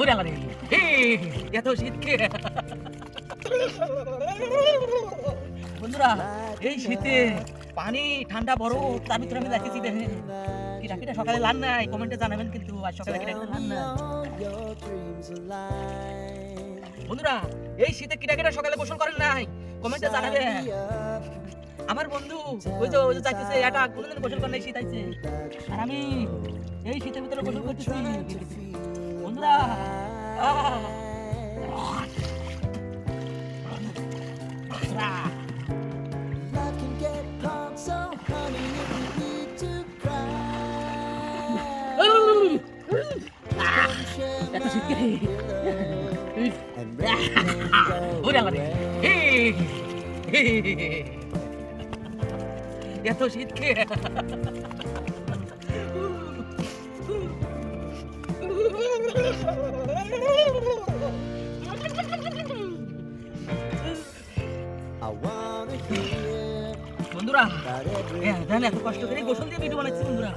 ওরে আল্লাহ রে এত শীতকে বন্ধুরা, এই শীতে পানি ঠান্ডা বরফ, তার ভিতরে আমি যাচ্ছি দেখে কিটা কিটা সকালে লান নাই? কমেন্টে জানাবেন কিন্তু আজ সকালে কিটা লান নাই? বন্ধুরা, এই শীতে কিটা কিটা সকালে গোসল করেন নাই? কমেন্টে জানাবেন। আমার বন্ধু, ওই যে ওই যে যাইতেছে এটা কোনোদিন গোসল করে নাই, শীত আইছে। আর আমি এই শীতের ভিতরে গোসল করতেছি। 간다. 아. 아. 나도 줄게. 오량하네. 야또 줄게. জানেন এত কষ্ট করে গোসল দিয়ে ভিডিও বানাচ্ছি বন্ধুরা।